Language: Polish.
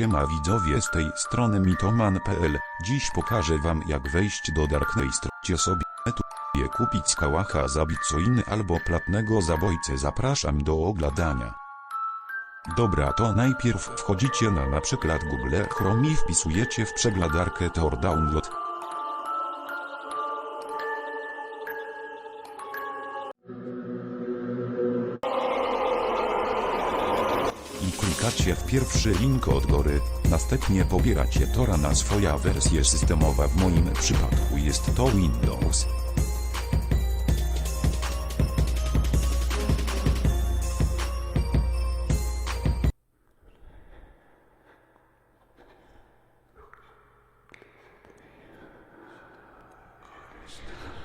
Siema widzowie z tej strony mitoman.pl Dziś pokażę wam jak wejść do Darknej strocie sobie je kupić kałacha zabić co inny albo platnego zabojcę zapraszam do oglądania. Dobra to najpierw wchodzicie na na przykład Google Chrome i wpisujecie w przeglądarkę Tor Download. klikacie w pierwszy link od góry, następnie pobieracie Tora na swoja wersja systemowa w moim przypadku jest to Windows. Thank